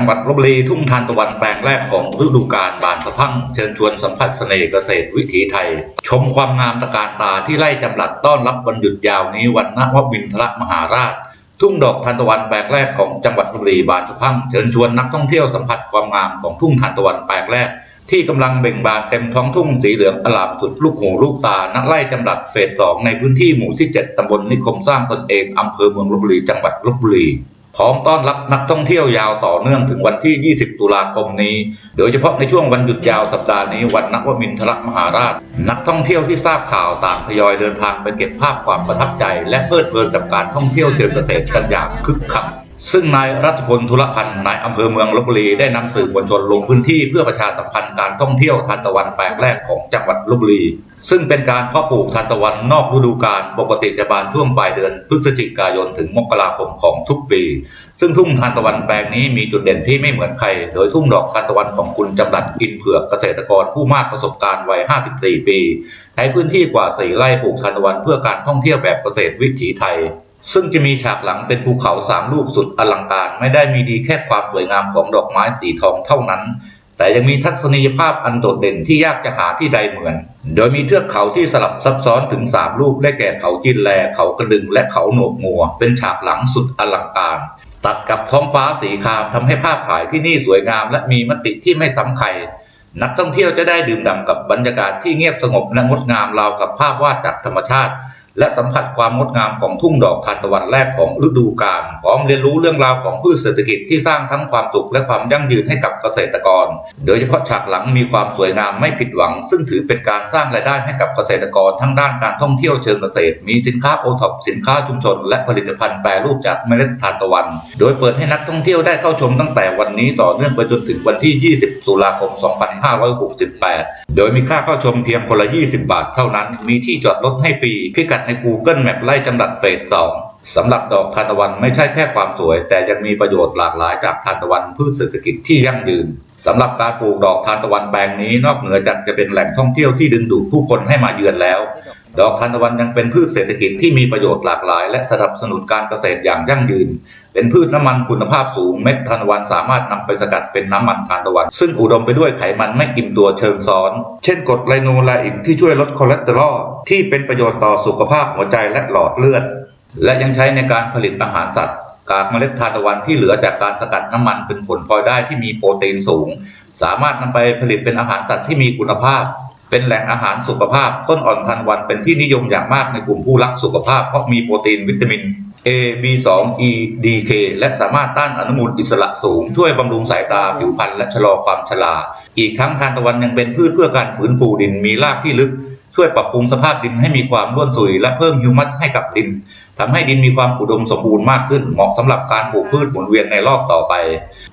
งหวัดลบบุรีทุ่งทานตะวันแปลงแรกของฤดูกาลบานสะพังเชิญชวนสัมผัสเสน่ห์เกษตรวิถีไทย ชมความงามตะการตาที่ไล่จำรัดต้อนรับวันหยุดยาวนี้วันนวมินทรมหาราช ทุ่งดอกทานตะวันแปลงแรกของจังหวัดลบบุรีบานสะพังเชิญชวนนักท่องเที่ยวสัมผัสความงามของทุ่งทานตะวันแปลงแรกที่กำลังเบ่งบานเต็มท้องทุ่งสีเหลืองอลามสุดลูกหูลูกตา ณ ไร่จำรัดเฟสสองในพื้นที่หมู่ที่ 7ตำบลนิคมสร้างตนเองอำเภอเมืองลบบุรี จังหวัดลบบุรี ร้อมต้อนรับนักท่องเที่ยวยาวต่อเนื่องถึงวันที่ 20 ตุลาคมนี้ โดยเฉพาะในช่วงวันหยุดยาวสัปดาห์นี้วันนักวมินทรมหาราช นักท่องเที่ยวที่ทราบข่าวต่างทยอยเดินทางไปเก็บภาพความประทับใจ และเพลิดเพลินกับการท่องเที่ยวเชิงเกษตรกันอย่างคึกคัก ซึ่งนายรัฐพลธุรพันธ์นายอำเภอเมืองลบบุรีได้นำสื่อมวลชนลงพื้นที่เพื่อประชาสัมพันธ์การท่องเที่ยวทานตะวันแปลงแรกของจังหวัดลบบุรี ซึ่งเป็นการเพาะปลูกทานตะวันนอกฤดูกาลปกติจะบานช่วงปลายเดือนพฤศจิกายนถึงมกราคมของทุกปี ซึ่งทุ่งทานตะวันแปลงนี้มีจุดเด่นที่ไม่เหมือนใคร โดยทุ่งดอกทานตะวันของคุณจำรัดอินเผือกเกษตรกรผู้มากประสบการณ์วัย 54 ปีใช้พื้นที่กว่า 4 ไร่ปลูกทานตะวันเพื่อการท่องเที่ยวแบบเกษตรวิถีไทย ซึ่งจะมีฉากหลังเป็นภูเขาสามลูกสุดอลังการ ไม่ได้มีดีแค่ความสวยงามของดอกไม้สีทองเท่านั้น แต่ยังมีทัศนียภาพอันโดดเด่นที่ยากจะหาที่ใดเหมือน โดยมีเทือกเขาที่สลับซับซ้อนถึง3ลูกได้แก่เขาจินแล เขากระดึงและเขาโหนกงัว เป็นฉากหลังสุดอลังการ ตัดกับท้องฟ้าสีครามทำให้ภาพถ่ายที่นี่สวยงามและมีมติที่ไม่ซ้ำใครนักท่องเที่ยวจะได้ดื่มด่ำกับบรรยากาศที่เงียบสงบและงดงามราวกับภาพวาดจากธรรมชาติ และสัมผัสความงดงามของทุ่งดอกทานตะวันแรกของฤดูกาลพร้อมเรียนรู้เรื่องราวของพืชเศรษฐกิจที่สร้างทั้งความสุขและความยั่งยืนให้กับเกษตรกร โดยเฉพาะฉากหลังมีความสวยงามไม่ผิดหวัง ซึ่งถือเป็นการสร้างรายได้ให้กับเกษตรกรทั้งด้านการท่องเที่ยวเชิงเกษตร มีสินค้าโอท็อปสินค้าชุมชน และผลิตภัณฑ์แปรรูปจากเมล็ดทานตะวัน โดยเปิดให้นักท่องเที่ยวได้เข้าชมตั้งแต่วันนี้ต่อเนื่องไปจนถึงวันที่ 20 ตุลาคม 2568 โดยมีค่าเข้าชมเพียงคนละ 20 บาทเท่านั้น มีที่จอดรถให้ฟรีพิกัดใน Google Map ไล่จำรัดเฟส2สำหรับดอกทานตะวันไม่ใช่แค่ความสวย แต่ยังมีประโยชน์หลากหลายจากทานตะวันพืชเศรษฐกิจที่ยั่งยืนสำหรับการปลูกดอกทานตะวันแปลงนี้นอกเหนือจากจะเป็นแหล่งท่องเที่ยวที่ดึงดูดผู้คนให้มาเยือนแล้ว ดอกทานตะวันยังเป็นพืชเศรษฐกิจที่มีประโยชน์หลากหลาย และสนับสนุนการเกษตรอย่างยั่งยืน เป็นพืชน้ำมันคุณภาพสูงเม็ดทานตะวันสามารถนำไปสกัดเป็นน้ำมันทานตะวัน ซึ่งอุดมไปด้วยไขมันไม่อิ่มตัวเชิงซ้อน เช่นกรดไลโนไลอิกที่ช่วยลดคอเลสเตอรอลที่เป็นประโยชน์ต่อสุขภาพหัวใจและหลอดเลือด และยังใช้ในการผลิตอาหารสัตว์กากเมล็ดทานตะวันที่เหลือจากการสกัดน้ำมันเป็นผลพลอยได้ที่มีโปรตีนสูง สามารถนำไปผลิตเป็นอาหารสัตว์ที่มีคุณภาพ เป็นแหล่งอาหารสุขภาพต้นอ่อนทานตะวันเป็นที่นิยมอย่างมากในกลุ่มผู้รักสุขภาพเพราะมีโปรตีนวิตามิน A B2 E D K และสามารถต้านอนุมูลอิสระสูง ช่วยบำรุงสายตาผิวพรรณและชะลอความชราอีกทั้งทานตะวันยังเป็นพืชเพื่อการฟื้นฟูดินมีรากที่ลึก ช่วยปรับปรุงสภาพดินให้มีความร่วนซุย และเพิ่มฮิวมัสให้กับดินทำให้ดินมีความอุดมสมบูรณ์มากขึ้น เหมาะสำหรับการปลูกพืชหมุนเวียนในรอบต่อไป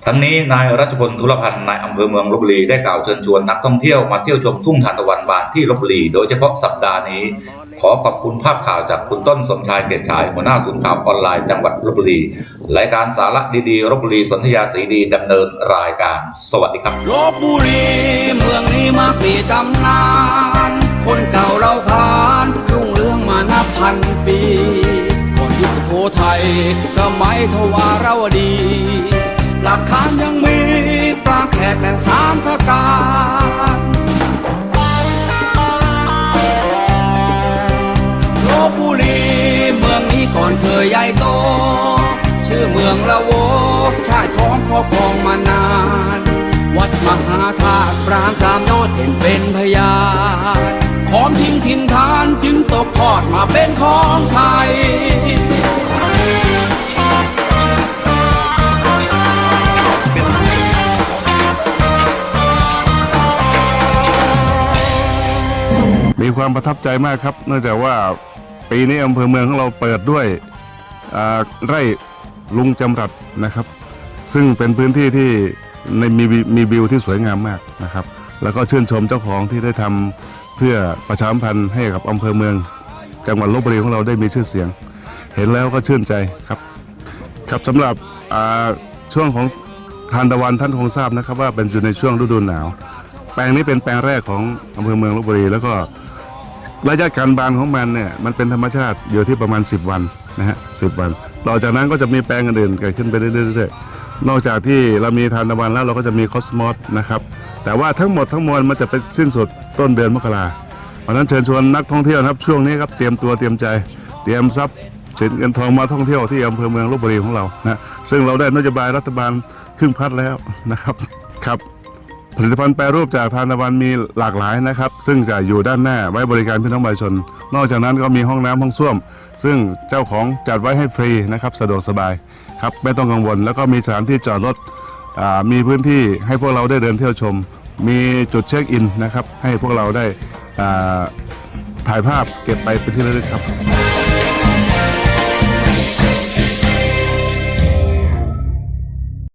ทั้งนี้นายรัชพลธุรพันธ์นายอำเภอเมืองลบบุรีได้กล่าวเชิญชวนนักท่องเที่ยวมาเที่ยวชมทุ่งทานตะวันบานที่ลบบุรีโดยเฉพาะสัปดาห์นี้ ขอขอบคุณภาพข่าวจากคุณต้นสมชายเกตฉาย หัวหน้าศูนย์ข่าวออนไลน์จังหวัดลบบุรีรายการสาระดีๆลบบุรีสนธยาสีดีดำเนินรายการ สวัสดีครับลบบุรีเมืองนี้มาปีตำนาน คนเก่าเราขานรุ่งเรืองมานับพันปีก่อนยุคสุโขทัยสมัยทวารวดี หลักฐานยังมีปราแขกแต่สามพระการ นี้ก่อนเคยใหญ่โต ชื่อเมืองละโวชาติของครอบครองมานาน วัดมหาธาตุปรางสามยอดเห็นเป็นพยานของทิ้งถิ่นฐานจึงตกทอดมาเป็นของไทยมีความประทับใจมากครับ เนื่องจากว่า ปีนี้อำเภอเมืองของเราเปิดด้วยไร่ลุงจำรัดนะครับ ซึ่งเป็นพื้นที่ที่ในมีวิมีวิวที่สวยงามมากนะครับ แล้วก็ชื่นชมเจ้าของที่ได้ทำเพื่อประชาสัมพันธ์ให้กับอำเภอเมือง จังหวัดลบบุรีของเราได้มีชื่อเสียง เห็นแล้วก็ชื่นใจครับครับสำหรับช่วงของทานตะวันท่านคงทราบนะครับว่าเป็นอยู่ในช่วงฤดูหนาว แปลงนี้เป็นแปลงแรกของอำเภอเมืองลบบุรีแล้วก็ ระยะการบานของมันเนี่ยมันเป็นธรรมชาติอยู่ที่ประมาณ 10 วันนะฮะสิวัน ต่อจากนั้นก็จะมีแปลงอื่นเกิดขึ้นไปเรื่อยๆนอกจากที่เรามีทานตะวันแล้วเราก็จะมีคอสมอสนะครับแต่ว่าทั้งหมดทั้งมวลมันจะไปสิ้นสุดต้นเดือนมกราเพราะฉะนั้นเชิญชวนนักท่องเที่ยวนะครับช่วงนี้ครับเตรียมตัวเตรียมใจ เตรียมทรัพย์สินเงินทองมาท่องเที่ยวที่อำเภอเมืองลบบุรีของเรานะซึ่งเราได้นโยบายรัฐบาลครึ่งพัดแล้วนะครับครับ ผลิตภัณฑ์แปรรูปจากทานตะวันมีหลากหลายนะครับ ซึ่งจะอยู่ด้านหน้าไว้บริการพี่น้องประชาชน นอกจากนั้นก็มีห้องน้ำห้องส้วม ซึ่งเจ้าของจัดไว้ให้ฟรีนะครับสะดวกสบายครับไม่ต้องกังวล แล้วก็มีสถานที่จอดรถมีพื้นที่ให้พวกเราได้เดินเที่ยวชม มีจุดเช็คอินนะครับให้พวกเราได้ถ่ายภาพเก็บไปเป็นที่ระลึกครับ